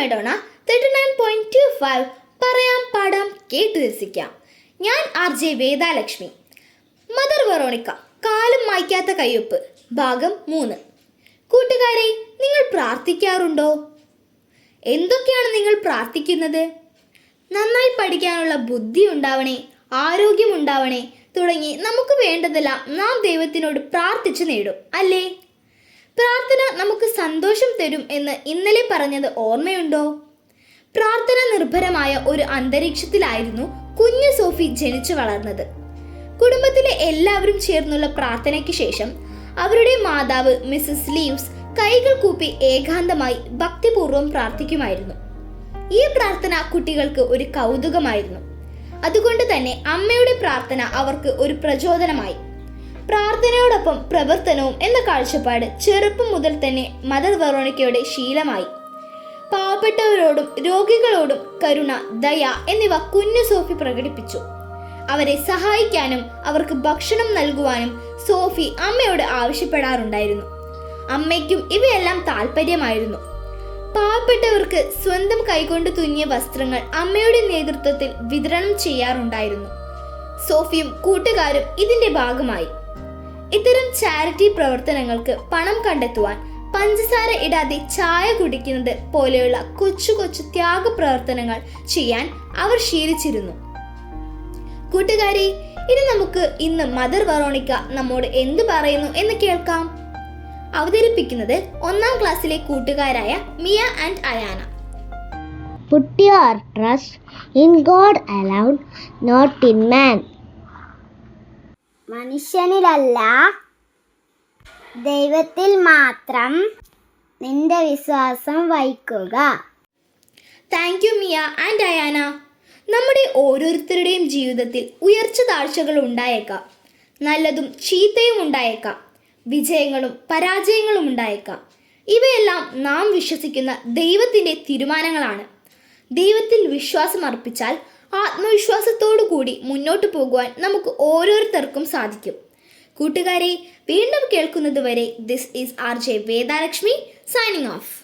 Madonna thirty nine point two five പറയാം പാടാം കേട്ടു രസിക്കാം. ഞാൻ R J Vedalakshmi. Mother Veronica കാലും മായ്ക്കാത്ത കയ്യൊപ്പ് ഭാഗം മൂന്ന്. കൂട്ടുകാരെ നിങ്ങൾ പ്രാർത്ഥിക്കാറുണ്ടോ? എന്തൊക്കെയാണ് നിങ്ങൾ പ്രാർത്ഥിക്കുന്നത്? നന്നായി പഠിക്കാനുള്ള ബുദ്ധി ഉണ്ടാവണേ ആരോഗ്യം ഉണ്ടാവണേ തുടങ്ങി നമുക്ക് വേണ്ടതെല്ലാം നാം ദൈവത്തിനോട് പ്രാർത്ഥിച്ചു നേടും അല്ലേ? സന്തോഷം തരും എന്ന് ഇന്നലെ പറഞ്ഞത് ഓർമ്മയുണ്ടോ? പ്രാർത്ഥന നിർഭരമായ ഒരു അന്തരീക്ഷത്തിലായിരുന്നു കുഞ്ഞു സോഫി ജനിച്ചു വളർന്നത്. കുടുംബത്തിലെ എല്ലാവരും ചേർന്നുള്ള പ്രാർത്ഥനയ്ക്ക് ശേഷം അവരുടെ മാതാവ് മിസസ് ലീവ്സ് കൈകൾ കൂപ്പി ഏകാന്തമായി ഭക്തിപൂർവം പ്രാർത്ഥിക്കുമായിരുന്നു. ഈ പ്രാർത്ഥന കുട്ടികൾക്ക് ഒരു കൗതുകമായിരുന്നു. അതുകൊണ്ട് തന്നെ അമ്മയുടെ പ്രാർത്ഥന അവർക്ക് ഒരു പ്രചോദനമായി. പ്രാർത്ഥനയോടൊപ്പം പ്രവർത്തനവും എന്ന കാഴ്ചപ്പാട് ചെറുപ്പം മുതൽ തന്നെ മദർ വെറോണിക്കയുടെ ശീലമായി. പാവപ്പെട്ടവരോടും രോഗികളോടും കരുണ ദയ എന്നിവ കുഞ്ഞു സോഫി പ്രകടിപ്പിച്ചു. അവരെ സഹായിക്കാനും അവർക്ക് ഭക്ഷണം നൽകുവാനും സോഫി അമ്മയോട് ആവശ്യപ്പെടാറുണ്ടായിരുന്നു. അമ്മയ്ക്കും ഇവയെല്ലാം താല്പര്യമായിരുന്നു പാവപ്പെട്ടവർക്ക് സ്വന്തം കൈകൊണ്ട് തുന്നിയ വസ്ത്രങ്ങൾ അമ്മയുടെ നേതൃത്വത്തിൽ വിതരണം ചെയ്യാറുണ്ടായിരുന്നു. സോഫിയും കൂട്ടുകാരും ഇതിന്റെ ഭാഗമായി. ഇത്തരം ചാരിറ്റി പ്രവർത്തനങ്ങൾക്ക് പണം കണ്ടെത്തുവാൻ പഞ്ചസാര ഇടാതെ ചായ കുടിക്കുന്നത് പോലെയുള്ള കൊച്ചു കൊച്ചു ത്യാഗ പ്രവർത്തനങ്ങൾ ചെയ്യാൻ അവർ ശീലിച്ചിരുന്നു. കൂട്ടുകാരി ഇനി നമുക്ക് ഇന്ന് മദർ വറോണിക്ക നമ്മോട് എന്ത് പറയുന്നു എന്ന് കേൾക്കാം. അവതരിപ്പിക്കുന്നത് ഒന്നാം ക്ലാസ്സിലെ കൂട്ടുകാരായ Mia and Ayana. Put your trust in God alone, not in man. മനുഷ്യനിലല്ല. ദൈവത്തിൽ മാത്രം നിന്റെ വിശ്വാസം വഹിക്കുക. Thank you Mia and Ayana നമ്മുടെ ഓരോരുത്തരുടെയും ജീവിതത്തിൽ ഉയർച്ച താഴ്ചകൾ ഉണ്ടായേക്കാം. നല്ലതും ചീത്തയും ഉണ്ടായേക്കാം. വിജയങ്ങളും പരാജയങ്ങളും ഉണ്ടായേക്കാം. ഇവയെല്ലാം നാം വിശ്വസിക്കുന്ന ദൈവത്തിന്റെ തീരുമാനങ്ങളാണ്. ദൈവത്തിൽ വിശ്വാസം അർപ്പിച്ചാൽ ആത്മവിശ്വാസത്തോടു കൂടി മുന്നോട്ട് പോകുവാൻ നമുക്ക് ഓരോരുത്തർക്കും സാധിക്കും. കൂട്ടുകാരെ വീണ്ടും കേൾക്കുന്നത് വരെ this is R J Vedalakshmi signing off